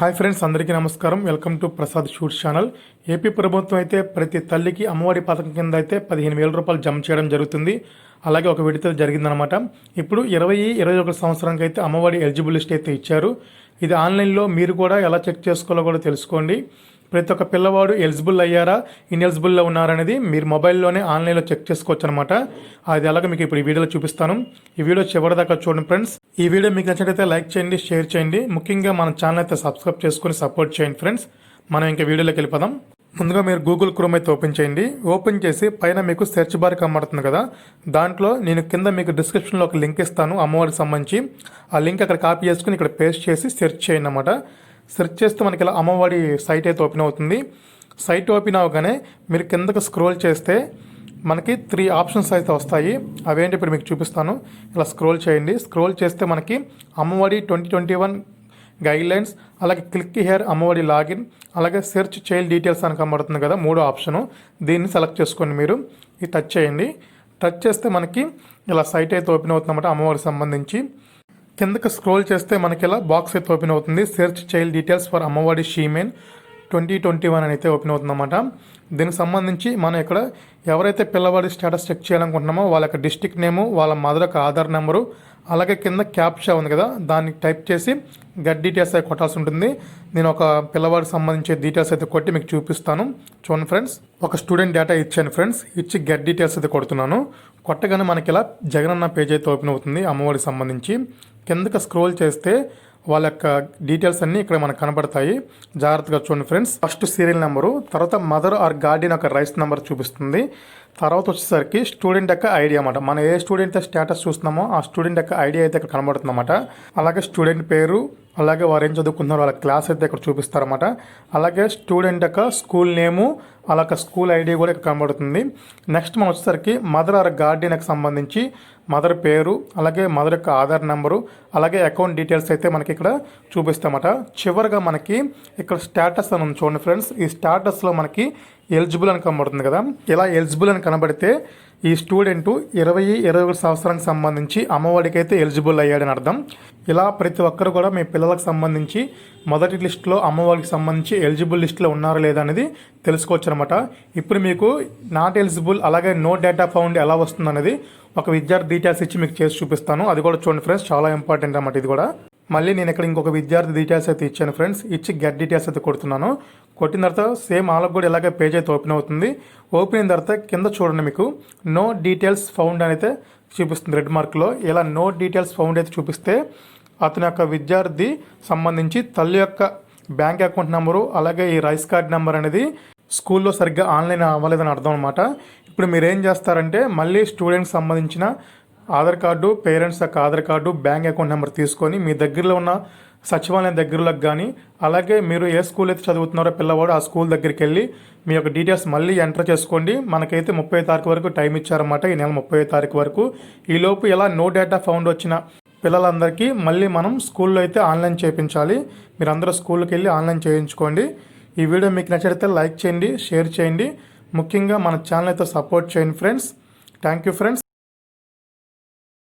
Hi friends అందరికీ నమస్కారం. Welcome to Prasad shoot channel. AP ప్రభుత్వం అయితే ప్రతి తల్లికి అమ్మఒడి పథకం కింద అయితే పదిహేను వేల రూపాయలు జమ చేయడం జరుగుతుంది. అలాగే ఒక విడత జరిగిందనమాట ఇప్పుడు ఇరవై ఇరవై ఒకటి సంవత్సరానికి అయితే అమ్మఒడి ఎలిజిబుల్ లిస్ట్ అయితే ఇచ్చారు. ఇది ఆన్లైన్లో మీరు కూడా ఎలా చెక్ చేసుకోవాలో కూడా తెలుసుకోండి. ప్రతి ఒక్క పిల్లవాడు ఎలిజిబుల్ అయ్యారా? ఇన్ఎలిజిబుల్లో ఉన్నారనేది మీరు మొబైల్లోనే ఆన్లైన్లో చెక్ చేసుకోవచ్చు అనమాట అది అలాగే మీకు ఇప్పుడు ఈ వీడియోలో చూపిస్తాను. ఈ వీడియో చివరి దాకా చూడండి ఫ్రెండ్స్. ఈ వీడియో మీకు నచ్చినట్లయితే లైక్ చేయండి షేర్ చేయండి. ముఖ్యంగా మన ఛానల్ అయితే సబ్స్క్రైబ్ చేసుకొని సపోర్ట్ చేయండి ఫ్రెండ్స్. మనం ఇంకా వీడియోలోకి వెళ్ళిపోదాం. ముందుగా మీరు గూగుల్ క్రోమ్ అయితే ఓపెన్ చేయండి. ఓపెన్ చేసి పైన మీకు సెర్చ్ బార్ కనబడుతుంది కదా. దాంట్లో నేను కింద మీకు డిస్క్రిప్షన్లో ఒక లింక్ ఇస్తాను అమ్మవారికి సంబంధించి. ఆ లింక్ అక్కడ కాపీ చేసుకుని ఇక్కడ పేస్ట్ చేసి సెర్చ్ చేయండి అన్నమాట. సెర్చ్ చేస్తే మనకి ఇలా అమ్మఒడి సైట్ అయితే ఓపెన్ అవుతుంది. సైట్ ఓపెన్ అవగానే మీరు కిందకు స్క్రోల్ చేస్తే మనకి త్రీ ఆప్షన్స్ అయితే వస్తాయి. అవేంటి ఇప్పుడు మీకు చూపిస్తాను. ఇలా స్క్రోల్ చేయండి. స్క్రోల్ చేస్తే మనకి Amma Vodi twenty twenty one guidelines అలాగే క్లిక్ హియర్ అమ్మఒడి లాగిన్ అలాగే సెర్చ్ చైల్డ్ డీటెయిల్స్ అని కనబడుతుంది కదా మూడో ఆప్షను. దీన్ని సెలెక్ట్ చేసుకోండి మీరు. ఇది టచ్ చేయండి. టచ్ చేస్తే మనకి ఇలా సైట్ అయితే ఓపెన్ అవుతుందన్నమాట అమ్మఒడికి సంబంధించి. కిందకి స్క్రోల్ చేస్తే మనకి ఇలా బాక్స్ అయితే ఓపెన్ అవుతుంది. Search child details for Amma Vodi scheme. Twenty twenty one అని అయితే ఓపెన్ అవుతుందన్నమాట. దీనికి సంబంధించి మనం ఇక్కడ ఎవరైతే పిల్లవాడి స్టేటస్ చెక్ చేయాలనుకుంటున్నామో వాళ్ళ యొక్క డిస్టిక్ నేము వాళ్ళ మదర్ యొక్క ఆధార్ నెంబరు అలాగే కింద క్యాప్షా ఉంది కదా దాన్ని టైప్ చేసి గట్ డీటెయిల్స్ అయితే కొట్టాల్సి ఉంటుంది. నేను ఒక పిల్లవాడికి సంబంధించి డీటెయిల్స్ అయితే కొట్టి మీకు చూపిస్తాను. చూడండి ఫ్రెండ్స్ ఒక స్టూడెంట్ డేటా ఇచ్చాను ఫ్రెండ్స్ ఇచ్చి గట్ డీటెయిల్స్ అయితే కొడుతున్నాను. కొట్టగానే మనకి ఇలా జగనన్న పేజ్ అయితే ఓపెన్ అవుతుంది అమ్మఒడికి సంబంధించి. కిందకి స్క్రోల్ చేస్తే వాళ్ళ యొక్క డీటెయిల్స్ అన్నీ ఇక్కడ మనకు కనబడతాయి. జాగ్రత్తగా చూడండి ఫ్రెండ్స్ ఫస్ట్ సీరియల్ నెంబరు తర్వాత మదర్ ఆర్ గార్డియన్ యొక్క రైస్ నెంబర్ చూపిస్తుంది. తర్వాత వచ్చేసరికి స్టూడెంట్ యొక్క ఐడి అనమాట మనం ఏ స్టూడెంట్ స్టేటస్ చూస్తున్నామో ఆ స్టూడెంట్ యొక్క ఐడి అయితే ఇక్కడ కనబడుతుంది అలాగే స్టూడెంట్ పేరు అలాగే వారు ఏం చదువుకుంటున్నారో వాళ్ళ క్లాస్ అయితే ఇక్కడ చూపిస్తారన్నమాట. అలాగే స్టూడెంట్ యొక్క స్కూల్ నేము అలాగే స్కూల్ ఐడి కూడా ఇక్కడ కనబడుతుంది. నెక్స్ట్ మనం వచ్చేసరికి మదర్ ఆర్ గార్డియన్కి సంబంధించి మదర్ పేరు అలాగే మదర్ యొక్క ఆధార్ నెంబరు అలాగే అకౌంట్ డీటెయిల్స్ అయితే మనకి ఇక్కడ చూపిస్తామట చివరిగా మనకి ఇక్కడ స్టేటస్ అని ఉంది చూడండి ఫ్రెండ్స్ ఈ స్టేటస్లో మనకి ఎలిజిబుల్ అని కనబడుతుంది కదా? ఇలా ఎలిజిబుల్ అని కనబడితే ఈ స్టూడెంట్ ఇరవై ఇరవై ఒకటి సంవత్సరానికి సంబంధించి అమ్మఒడికి అయితే ఎలిజిబుల్ అయ్యాడని అర్థం. ఇలా ప్రతి ఒక్కరు కూడా మీ పిల్లలకు సంబంధించి మొదటి లిస్టులో అమ్మఒడికి సంబంధించి ఎలిజిబుల్ లిస్టులో ఉన్నారా లేదా అనేది తెలుసుకోవచ్చు అనమాట ఇప్పుడు మీకు నాట్ ఎలిజిబుల్ అలాగే నో డేటా ఫౌండ్ ఎలా వస్తుంది అనేది ఒక విద్యార్థి డీటెయిల్స్ ఇచ్చి మీకు చేసి చూపిస్తాను. అది కూడా చూడండి ఫ్రెండ్స్ చాలా ఇంపార్టెంట్ అనమాట ఇది కూడా. మళ్ళీ నేను ఇక్కడ ఇంకొక విద్యార్థి డీటెయిల్స్ అయితే ఇచ్చాను ఫ్రెండ్స్ ఇచ్చి గెట్ డీటెయిల్స్ అయితే కొడుతున్నాను. కొట్టిన తర్వాత సేమ్ వాళ్ళకు కూడా ఇలాగే పేజ్ అయితే ఓపెన్ అవుతుంది. ఓపెన్ అయిన తర్వాత కింద చూడండి మీకు. నో డీటెయిల్స్ ఫౌండ్ అని అయితే చూపిస్తుంది రెడ్ మార్క్లో ఇలా నో డీటెయిల్స్ ఫౌండ్ అయితే చూపిస్తే అతని యొక్క విద్యార్థి సంబంధించి తల్లి యొక్క బ్యాంక్ అకౌంట్ నెంబరు అలాగే ఈ రైస్ కార్డ్ నెంబర్ అనేది స్కూల్లో సరిగ్గా ఆన్లైన్ అవ్వలేదని అర్థం అనమాట ఇప్పుడు మీరు ఏం చేస్తారంటే మళ్ళీ స్టూడెంట్కి సంబంధించిన ఆధార్ కార్డు పేరెంట్స్ యొక్క Aadhaar card bank account number తీసుకొని మీ దగ్గరలో ఉన్న సచివాలయం దగ్గరలోకి కానీ అలాగే మీరు ఏ స్కూల్ అయితే చదువుతున్నారో పిల్లవాడు ఆ స్కూల్ దగ్గరికి వెళ్ళి మీ యొక్క డీటెయిల్స్ మళ్ళీ ఎంటర్ చేసుకోండి. మనకైతే ముప్పై తారీఖు వరకు టైం ఇచ్చారన్నమాట ఈ నెల ముప్పై తారీఖు వరకు. ఈలోపు ఇలా నో డేటా ఫౌండ్ వచ్చిన పిల్లలందరికీ మళ్ళీ మనం స్కూల్లో అయితే ఆన్లైన్ చేయించాలి. మీరు అందరూ స్కూల్కి వెళ్ళి ఆన్లైన్ చేయించుకోండి. ఈ వీడియో మీకు నచ్చితే లైక్ చేయండి షేర్ చేయండి. ముఖ్యంగా మన ఛానల్ అయితే సపోర్ట్ చేయండి ఫ్రెండ్స్. Thank you friends.